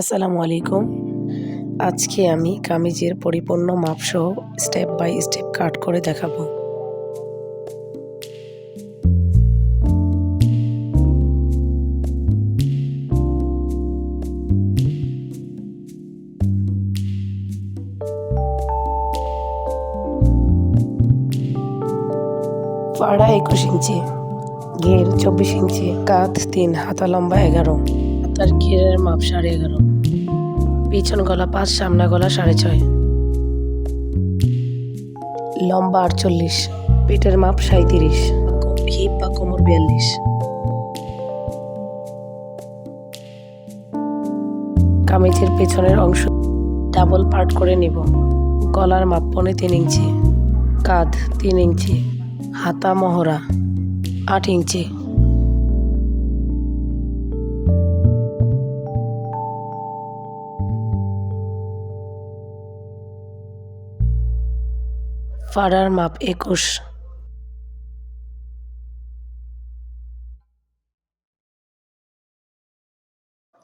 আসসালামু আলাইকুম। আজকে আমি কামিজের পরিপূর্ণ মাপসহ স্টেপ বাই স্টেপ কাট করে দেখাবো। পাড়া একুশ ইঞ্চি ঘের চব্বিশ ইঞ্চি, কাত তিন, হাতা লম্বা এগারো। হাতার ঘেরের মাপ সাড়ে এগারো। পিছন গলা পাঁচ, সামনা গলা সাড়ে ছয়। লম্বা আটচল্লিশ, পেটের মাপ সাঁত্রিশ হিপ বা কোমর বিয়াল্লিশ। কামিজের পেছনের অংশ ডাবল পার্ট করে নিব। গলার মাপ পনে তিন ইঞ্চি। কাঁধ তিন ইঞ্চি। হাতা মহড়া আট ইঞ্চি। ফাড়ার মাপ একুশ।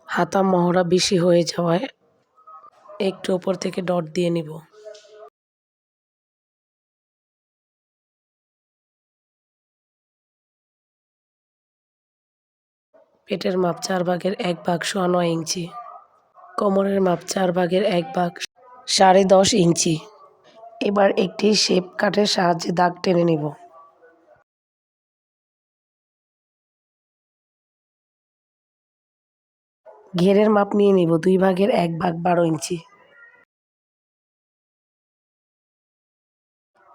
হাতা মহড়া বেশি হয়ে যাওয়ায় একটু ওপর থেকে ডট দিয়ে নিব। পেটের মাপ চার ভাগের এক ভাগ সোয়া নয় ইঞ্চি। কোমরের মাপ চার ভাগের এক ভাগ সাড়ে দশ ইঞ্চি। এবার একটি শেপ কাঠের সাহায্যে দাগ টেনে নিব। ঘেরের মাপ নিয়ে নিব, দুই ভাগের এক ভাগ বারো ইঞ্চি।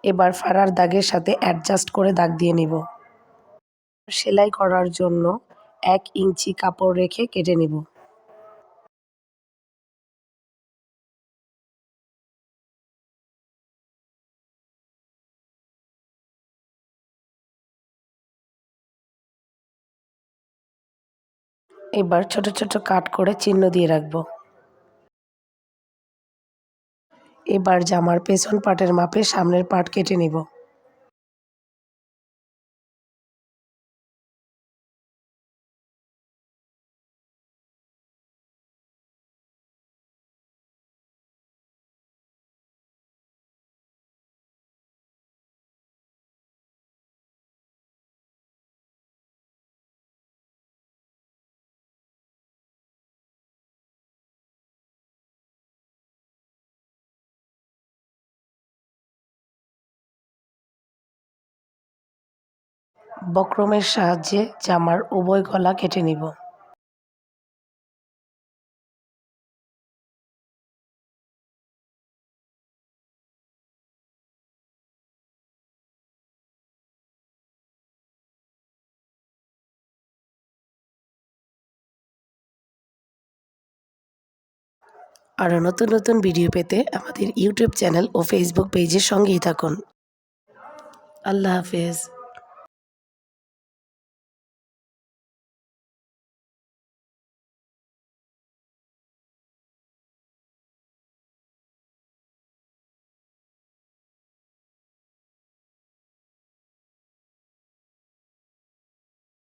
এবার ফাড়ার দাগের সাথে অ্যাডজাস্ট করে দাগ দিয়ে নিব। সেলাই করার জন্য এক ইঞ্চি কাপড় রেখে কেটে নিব। এবার ছোট ছোট কাট করে চিহ্ন দিয়ে রাখব। এবার জামার পেছন পাটের মাপে সামনের পাট কেটে নিব। বক্রমের সাহায্যে জামার উভয় গলা কেটে নিব। আরও নতুন নতুন ভিডিও পেতে আমাদের ইউটিউব চ্যানেল ও ফেসবুক পেজের সঙ্গেই থাকুন। আল্লাহ হাফেজ।